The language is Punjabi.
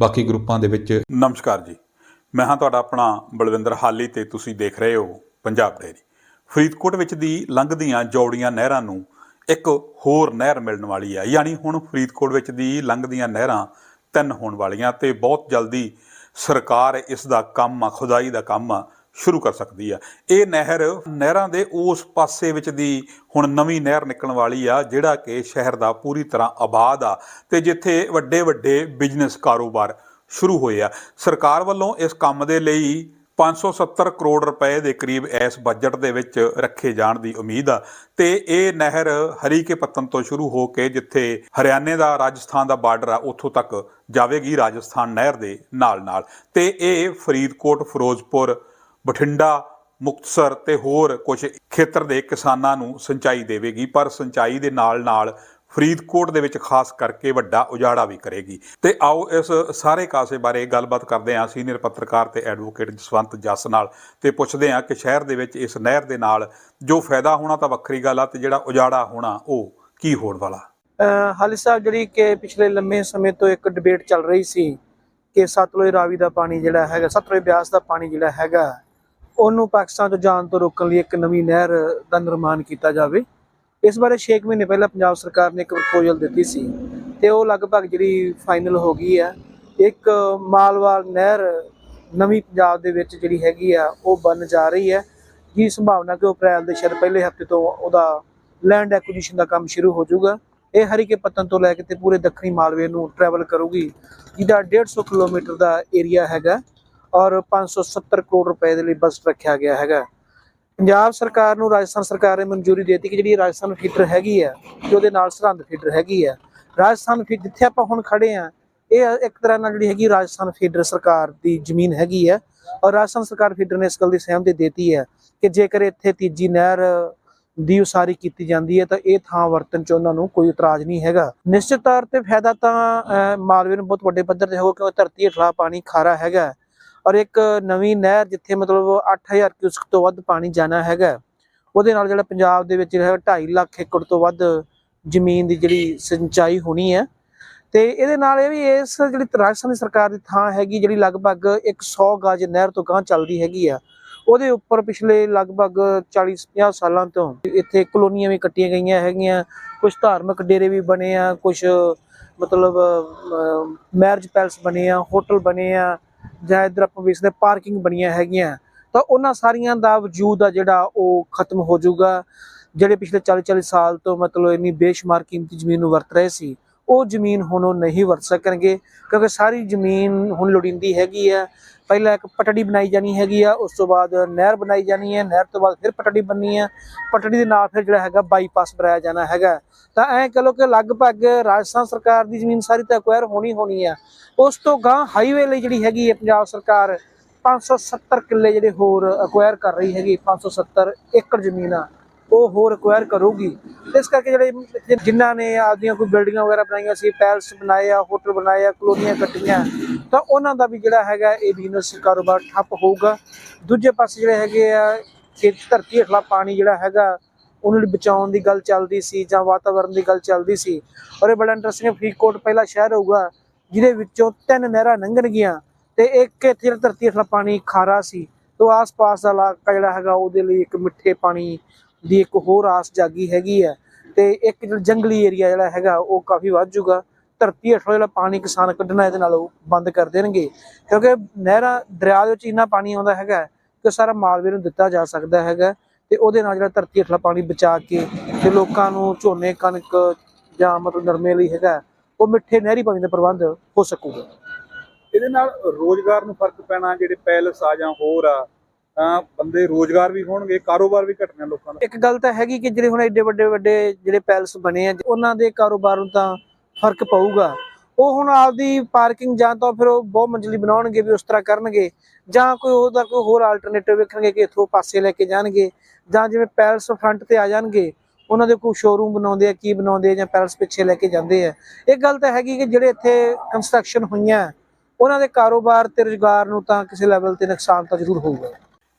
ਬਾਕੀ ਗਰੁੱਪਾਂ ਦੇ ਵਿੱਚ ਨਮਸਕਾਰ ਜੀ। ਮੈਂ ਹਾਂ ਤੁਹਾਡਾ ਆਪਣਾ ਬਲਵਿੰਦਰ ਹਾਲੀ ਤੇ ਤੁਸੀਂ ਦੇਖ ਰਹੇ ਹੋ ਪੰਜਾਬ ਡੇਰੀ ਫਰੀਦਕੋਟ ਵਿੱਚ ਦੀ ਲੰਘਦੀਆਂ ਜੌੜੀਆਂ ਨਹਿਰਾਂ ਨੂੰ ਇੱਕ ਹੋਰ ਨਹਿਰ ਮਿਲਣ ਵਾਲੀ ਹੈ। ਯਾਨੀ ਹੁਣ ਫਰੀਦਕੋਟ ਵਿੱਚ ਦੀ ਲੰਘਦੀਆਂ ਨਹਿਰਾਂ ਤਿੰਨ ਹੋਣ ਵਾਲੀਆਂ ਤੇ ਬਹੁਤ ਜਲਦੀ ਸਰਕਾਰ ਇਸ ਦਾ ਕੰਮ ਆ, ਖੁਦਾਈ ਦਾ ਕੰਮ ਆ। ਸ਼ੁਰੂ ਕਰ ਸਕਦੀ ਆ। ਇਹ ਨਹਿਰ ਨਹਿਰਾਂ ਦੇ ਉਸ ਪਾਸੇ ਵਿੱਚ ਦੀ ਹੁਣ ਨਵੀਂ ਨਹਿਰ ਨਿਕਲਣ ਵਾਲੀ ਆ, ਜਿਹੜਾ ਕਿ ਸ਼ਹਿਰ ਦਾ ਪੂਰੀ ਤਰ੍ਹਾਂ ਆਬਾਦ ਆ ਤੇ ਜਿੱਥੇ ਵੱਡੇ ਵੱਡੇ ਬਿਜ਼ਨਸ ਕਾਰੋਬਾਰ ਸ਼ੁਰੂ ਹੋਏ ਆ। ਸਰਕਾਰ ਵੱਲੋਂ ਇਸ ਕੰਮ ਦੇ ਲਈ 570 ਕਰੋੜ ਰੁਪਏ ਦੇ ਕਰੀਬ ਇਸ ਬਜਟ ਦੇ ਵਿੱਚ ਰੱਖੇ ਜਾਣ ਦੀ ਉਮੀਦ ਆ ਤੇ ਇਹ ਨਹਿਰ ਹਰੀਕੇ ਪੱਤਨ ਤੋਂ ਸ਼ੁਰੂ ਹੋ ਕੇ ਜਿੱਥੇ ਹਰਿਆਣੇ ਦਾ, ਰਾਜਸਥਾਨ ਦਾ ਬਾਰਡਰ ਆ, ਉੱਥੋਂ ਤੱਕ ਜਾਵੇਗੀ ਰਾਜਸਥਾਨ ਨਹਿਰ ਦੇ ਨਾਲ ਨਾਲ ਤੇ ਇਹ ਫਰੀਦਕੋਟ, ਫਿਰੋਜ਼ਪੁਰ ਬਠਿੰਡਾ, ਮੁਕਤਸਰ ਤੇ ਹੋਰ ਕੁਝ ਖੇਤਰ ਦੇ ਕਿਸਾਨਾਂ ਨੂੰ ਸਿੰਚਾਈ ਦੇਵੇਗੀ, ਪਰ ਸਿੰਚਾਈ ਦੇ ਨਾਲ ਨਾਲ ਫਰੀਦਕੋਟ ਦੇ ਵਿੱਚ ਖਾਸ ਕਰਕੇ ਵੱਡਾ ਉਜਾੜਾ ਵੀ ਕਰੇਗੀ। ਤੇ ਆਓ ਇਸ ਸਾਰੇ ਕਾਸੇ ਬਾਰੇ ਗੱਲਬਾਤ ਕਰਦੇ ਹਾਂ ਸੀਨੀਅਰ ਪੱਤਰਕਾਰ ਤੇ ਐਡਵੋਕੇਟ ਜਸਵੰਤ ਜੱਸ ਨਾਲ ਤੇ ਪੁੱਛਦੇ ਹਾਂ ਕਿ ਸ਼ਹਿਰ ਦੇ ਵਿੱਚ ਇਸ ਨਹਿਰ ਦੇ ਨਾਲ ਜੋ ਫਾਇਦਾ ਹੋਣਾ ਤਾਂ ਵੱਖਰੀ ਗੱਲ ਆ ਤੇ ਜਿਹੜਾ ਉਜਾੜਾ ਹੋਣਾ ਉਹ ਕੀ ਹੋਣ ਵਾਲਾ? ਹਾਲੇ ਸਾਹਿਬ ਜਿਹੜੀ ਕਿ ਪਿਛਲੇ ਲੰਮੇ ਸਮੇਂ ਤੋਂ ਇੱਕ ਡਿਬੇਟ ਚੱਲ ਰਹੀ ਸੀ ਕਿ ਸਤਲੁਜ ਰਾਵੀ ਦਾ ਪਾਣੀ ਜਿਹੜਾ ਹੈਗਾ, ਸਤਲੁਜ ਬਿਆਸ ਦਾ ਪਾਣੀ ਜਿਹੜਾ ਹੈਗਾ ਉਹਨੂੰ ਪਾਕਿਸਤਾਨ ਤੋਂ ਜਾਣ ਤੋਂ ਰੋਕਣ ਲਈ ਇੱਕ ਨਵੀਂ ਨਹਿਰ ਦਾ ਨਿਰਮਾਣ ਕੀਤਾ ਜਾਵੇ। ਇਸ ਬਾਰੇ 6 ਮਹੀਨੇ ਪਹਿਲਾਂ ਪੰਜਾਬ ਸਰਕਾਰ ਨੇ ਇੱਕ ਪ੍ਰਪੋਜ਼ਲ ਦਿੱਤੀ ਸੀ ਤੇ ਉਹ ਲਗਭਗ ਜਿਹੜੀ ਫਾਈਨਲ ਹੋ ਗਈ ਹੈ। ਇੱਕ ਮਾਲਵਾਲ ਨਹਿਰ ਨਵੀਂ ਪੰਜਾਬ ਦੇ ਵਿੱਚ ਜਿਹੜੀ ਹੈਗੀ ਆ, ਉਹ ਬਣ ਜਾ ਰਹੀ ਹੈ। ਜੀ ਸੰਭਾਵਨਾ ਕਿ ਉਹ ਅਪ੍ਰੈਲ ਦੇ ਸ਼ਾਇਦ ਪਹਿਲੇ ਹਫ਼ਤੇ ਤੋਂ ਉਹਦਾ ਲੈਂਡ ਐਕੁਜੀਸ਼ਨ ਦਾ ਕੰਮ ਸ਼ੁਰੂ ਹੋ ਜਾਊਗਾ। ਇਹ ਹਰੀਕੇ ਪੱਤਨ ਤੋਂ ਲੈ ਕੇ ਤੇ ਪੂਰੇ ਦੱਖਣੀ ਮਾਲਵੇ ਨੂੰ ਟਰੈਵਲ ਕਰੂਗੀ, ਜਿਹਦਾ 150 ਕਿਲੋਮੀਟਰ ਦਾ ਏਰੀਆ ਹੈਗਾ। ਔਰ 570 ਕਰੋੜ ਰੁਪਏ ਦੇ ਲਈ ਬਜਟ ਰੱਖਿਆ ਗਿਆ ਹੈਗਾ। ਪੰਜਾਬ ਸਰਕਾਰ ਨੂੰ ਰਾਜਸਥਾਨ ਸਰਕਾਰ ਨੇ ਮਨਜ਼ੂਰੀ ਦੇ ਦਿੱਤੀ ਕਿ ਜਿਹੜੀ ਰਾਜਸਥਾਨ ਫੀਡਰ ਹੈਗੀ ਹੈ ਕਿ ਉਹਦੇ ਨਾਲ ਸਰਹੰਦ ਫੀਡਰ ਹੈਗੀ ਹੈ ਰਾਜਸਥਾਨ ਫੀਡ ਜਿੱਥੇ ਆਪਾਂ ਹੁਣ ਖੜੇ ਆ, ਇਹ ਇੱਕ ਤਰ੍ਹਾਂ ਨਾਲ ਜਿਹੜੀ ਹੈਗੀ ਰਾਜਸਥਾਨ ਫੀਡਰ ਸਰਕਾਰ ਦੀ ਜ਼ਮੀਨ ਹੈਗੀ ਹੈ ਔਰ ਰਾਜਸਥਾਨ ਸਰਕਾਰ ਫੀਡਰ ਨੇ ਇਸ ਗੱਲ ਦੀ ਸਹਿਮਤੀ ਦਿੱਤੀ ਹੈ ਕਿ ਜੇਕਰ ਇੱਥੇ ਤੀਜੀ ਨਹਿਰ ਦੀ ਉਸਾਰੀ ਕੀਤੀ ਜਾਂਦੀ ਹੈ ਤਾਂ ਇਹ ਥਾਂ ਵਰਤਨ ਚ ਉਹਨਾਂ ਨੂੰ ਕੋਈ ਇਤਰਾਜ਼ ਨਹੀਂ ਹੈਗਾ। ਨਿਸ਼ਚਿਤ ਤੌਰ ਤੇ ਫਾਇਦਾ ਤਾਂ ਮਾਲਵੇ ਨੂੰ ਬਹੁਤ ਵੱਡੇ ਪੱਧਰ ਤੇ ਹੋਊਗਾ ਕਿਉਂਕਿ ਧਰਤੀ ਹੇਠਲਾ ਪਾਣੀ ਖਾਰਾ ਹੈਗਾ। ਔਰ ਇੱਕ ਨਵੀਂ ਨਹਿਰ ਜਿੱਥੇ ਮਤਲਬ 8000 ਕਿਊਸਕ ਤੋਂ ਵੱਧ ਪਾਣੀ ਜਾਣਾ ਹੈਗਾ ਉਹਦੇ ਨਾਲ ਜਿਹੜਾ ਪੰਜਾਬ ਦੇ ਵਿੱਚ ਜਿਹੜਾ 2.5 ਲੱਖ ਏਕੜ ਤੋਂ ਵੱਧ ਜ਼ਮੀਨ ਦੀ ਜਿਹੜੀ ਸਿੰਚਾਈ ਹੋਣੀ ਹੈ। ਤੇ ਇਹਦੇ ਨਾਲ ਇਹ ਵੀ ਇਸ ਜਿਹੜੀ ਰਾਜਸਥਾਨ ਸਰਕਾਰ ਦੀ ਥਾਂ ਹੈਗੀ ਜਿਹੜੀ ਲਗਭਗ 100 ਗਜ ਨਹਿਰ ਤੋਂ ਗਾਂ ਚੱਲਦੀ ਹੈਗੀ ਆ ਉਹਦੇ ਉੱਪਰ ਪਿਛਲੇ ਲਗਭਗ 40-50 ਸਾਲਾਂ ਤੋਂ ਇੱਥੇ ਕਲੋਨੀਆਂ ਵੀ ਕੱਟੀਆਂ ਗਈਆਂ ਹੈਗੀਆਂ ਕੁਝ ਧਾਰਮਿਕ ਡੇਰੇ ਵੀ ਬਣੇ ਆ ਕੁਝ ਮਤਲਬ ਮੈਰਿਜ ਪੈਲਸ ਬਣੇ ਆ, ਹੋਟਲ ਬਣੇ ਆ ਜਾਂ ਇਧਰ ਆਪਾਂ ਵੇਖਦੇ ਪਾਰਕਿੰਗ ਬਣੀਆਂ ਹੈਗੀਆਂ, ਤਾਂ ਉਹਨਾਂ ਸਾਰੀਆਂ ਦਾ ਵਜੂਦ ਆ ਜਿਹੜਾ ਉਹ ਖਤਮ ਹੋ ਜਾਊਗਾ। ਜਿਹੜੇ ਪਿਛਲੇ 40-40 ਸਾਲ ਤੋਂ ਮਤਲਬ ਇੰਨੀ ਬੇਸ਼ੁਮਾਰ ਕੀਮਤੀ ਜ਼ਮੀਨ ਨੂੰ ਵਰਤ ਰਹੇ ਸੀ, ਉਹ ਜ਼ਮੀਨ ਹੁਣ ਉਹ ਨਹੀਂ ਵਰਤ ਸਕਣਗੇ, ਕਿਉਂਕਿ ਸਾਰੀ ਜ਼ਮੀਨ ਹੁਣ ਲੋੜੀਂਦੀ ਹੈਗੀ ਆ। ਪਹਿਲਾਂ ਇੱਕ ਪਟੜੀ ਬਣਾਈ ਜਾਣੀ ਹੈਗੀ ਆ, ਉਸ ਤੋਂ ਬਾਅਦ ਨਹਿਰ ਬਣਾਈ ਜਾਣੀ ਹੈ, ਨਹਿਰ ਤੋਂ ਬਾਅਦ ਫਿਰ ਪਟੜੀ ਬਣਨੀ ਹੈ। ਪਟੜੀ ਦੇ ਨਾਲ ਫਿਰ ਜਿਹੜਾ ਹੈਗਾ ਬਾਈਪਾਸ ਬਣਾਇਆ ਜਾਣਾ ਹੈਗਾ। ਤਾਂ ਐਂ ਕਹ ਲਓ ਕਿ ਲਗਭਗ ਰਾਜਸਥਾਨ ਸਰਕਾਰ ਦੀ ਜ਼ਮੀਨ ਸਾਰੀ ਤਾਂ ਅਕਵਾਇਰ ਹੋਣੀ ਹੋਣੀ ਆ ਉਸ ਤੋਂ ਗਾਂ ਹਾਈਵੇ ਲਈ ਜਿਹੜੀ ਹੈਗੀ ਹੈ ਪੰਜਾਬ ਸਰਕਾਰ 570 ਕਿੱਲੇ ਜਿਹੜੇ ਹੋਰ ਅਕਵਾਇਰ ਕਰ ਰਹੀ ਹੈਗੀ 570 ਏਕੜ ਜ਼ਮੀਨ ਆ। ਉਹ ਹੋਰ ਅਕਵਾਇਰ ਕਰੂਗੀ। ਇਸ ਕਰਕੇ ਜਿਹੜੇ ਇੱਥੇ ਜਿਨ੍ਹਾਂ ਨੇ ਆਪਦੀਆਂ ਕੋਈ ਬਿਲਡਿੰਗਾਂ ਵਗੈਰਾ ਬਣਾਈਆਂ ਸੀ ਪੈਲਸ ਬਣਾਏ ਆ ਹੋਟਲ ਬਣਾਏ ਆ ਕਲੋਨੀਆਂ ਕੱਟੀਆਂ, ਤਾਂ ਉਹਨਾਂ ਦਾ ਵੀ ਜਿਹੜਾ ਹੈਗਾ ਇਹ ਬਿਜ਼ਨਸ ਕਾਰੋਬਾਰ ਠੱਪ ਹੋਊਗਾ। ਦੂਜੇ ਪਾਸੇ ਜਿਹੜੇ ਹੈਗੇ ਆ, ਖੇਤ ਧਰਤੀ ਹੇਠਲਾ ਪਾਣੀ ਜਿਹੜਾ ਹੈਗਾ, ਉਹਨੂੰ ਲਈ ਬਚਾਉਣ ਦੀ ਗੱਲ ਚੱਲਦੀ ਸੀ ਜਾਂ ਵਾਤਾਵਰਣ ਦੀ ਗੱਲ ਚੱਲਦੀ ਸੀ, ਔਰ ਇਹ ਬੜਾ ਇੰਟਰਸਟਿੰਗ ਫਰੀਦਕੋਟ ਪਹਿਲਾ ਸ਼ਹਿਰ ਹੋਊਗਾ, ਜਿਹਦੇ ਵਿੱਚੋਂ ਤਿੰਨ ਨਹਿਰਾਂ ਲੰਘਣਗੀਆਂ, ਤੇ ਇੱਕ ਇੱਥੇ ਜਿਹੜਾ ਧਰਤੀ ਹੇਠਲਾ ਪਾਣੀ ਖਾਰਾ ਸੀ, ਤੋਂ ਆਸ-ਪਾਸ ਦਾ ਇਲਾਕਾ ਜਿਹੜਾ ਹੈਗਾ, ਉਹਦੇ ਲਈ ਇੱਕ ਮਿੱਠੇ ਪਾਣੀ ਦੀ ਇੱਕ ਹੋਰ ਆਸ ਜਾਗੀ ਹੈਗੀ ਹੈ ਤੇ ਇੱਕ ਜੰਗਲੀ ਏਰੀਆ ਜਿਹੜਾ ਹੈਗਾ ਉਹ ਕਾਫੀ ਵੱਧ ਜਾਊਗਾ। ਧਰਤੀ ਹੇਠੋਂ ਜਿਹੜਾ ਪਾਣੀ ਕਿਸਾਨ ਕੱਢਣਾ ਇਹਦੇ ਨਾਲ ਉਹ ਬੰਦ ਕਰ ਦੇਣਗੇ। ਕਿਉਂਕਿ ਨਹਿਰਾਂ, ਦਰਿਆ ਦੇ ਵਿੱਚ ਇੰਨਾ ਪਾਣੀ ਆਉਂਦਾ ਹੈਗਾ ਕਿ ਸਾਰਾ ਮਾਲਵੇ ਨੂੰ ਦਿੱਤਾ ਜਾ ਸਕਦਾ ਹੈਗਾ ਤੇ ਉਹਦੇ ਨਾਲ ਜਿਹੜਾ ਧਰਤੀ ਹੇਠਲਾ ਪਾਣੀ ਬਚਾ ਕੇ ਤੇ ਲੋਕਾਂ ਨੂੰ ਝੋਨੇ, ਕਣਕ ਜਾਂ ਮਤਲਬ ਨਰਮੇ ਲਈ ਹੈਗਾ, ਉਹ ਮਿੱਠੇ ਨਹਿਰੀ ਪਾਣੀ ਦਾ ਪ੍ਰਬੰਧ ਹੋ ਸਕੂਗਾ। ਇਹਦੇ ਨਾਲ ਰੋਜ਼ਗਾਰ ਨੂੰ ਫ਼ਰਕ ਪੈਣਾ, ਜਿਹੜੇ ਪੈਲਸ ਆ ਜਾਂ ਹੋਰ ਆ ਤਾਂ ਬੰਦੇ ਰੋਜ਼ਗਾਰ ਵੀ ਹੋਣਗੇ, ਕਾਰੋਬਾਰ ਵੀ ਘਟਣਾ ਲੋਕਾਂ ਦਾ। ਇੱਕ ਗੱਲ ਤਾਂ ਹੈਗੀ ਕਿ ਜਿਹੜੇ ਹੁਣ ਐਡੇ ਵੱਡੇ ਵੱਡੇ ਜਿਹੜੇ ਪੈਲਸ ਬਣੇ ਆ, ਉਹਨਾਂ ਦੇ ਕਾਰੋਬਾਰ ਨੂੰ ਤਾਂ ਫ਼ਰਕ ਪਊਗਾ। ਉਹ ਹੁਣ ਆਪਦੀ ਪਾਰਕਿੰਗ ਜਾਂ ਤਾਂ ਫਿਰ ਉਹ ਬਹੁ ਮੰਜ਼ਲੀ ਬਣਾਉਣਗੇ ਵੀ ਉਸ ਤਰ੍ਹਾਂ ਕਰਨਗੇ, ਜਾਂ ਕੋਈ ਉਹਦਾ ਕੋਈ ਹੋਰ ਆਲਟਰਨੇਟਿਵ ਵੇਖਣਗੇ ਕਿ ਇਥੋਂ ਪਾਸੇ ਲੈ ਕੇ ਜਾਣਗੇ, ਜਾਂ ਜਿਵੇਂ ਪੈਲਸ ਫਰੰਟ ਤੇ ਆ ਜਾਣਗੇ, ਉਹਨਾਂ ਦੇ ਕੋਈ ਸ਼ੋਰੂਮ ਬਣਾਉਂਦੇ ਆ, ਕੀ ਬਣਾਉਂਦੇ ਆ ਜਾਂ ਪੈਲਸ ਪਿੱਛੇ ਲੈ ਕੇ ਜਾਂਦੇ ਆ। ਇਹ ਗੱਲ ਤਾਂ ਹੈਗੀ ਕਿ ਜਿਹੜੇ ਇੱਥੇ ਕੰਸਟਰਕਸ਼ਨ ਹੋਈਆਂ, ਉਹਨਾਂ ਦੇ ਕਾਰੋਬਾਰ ਤੇ ਰੁਜ਼ਗਾਰ ਨੂੰ ਤਾਂ ਕਿਸੇ ਲੈਵਲ ਤੇ ਨੁਕਸਾਨ ਤਾਂ ਜ਼ਰੂਰ ਹੋਊਗਾ।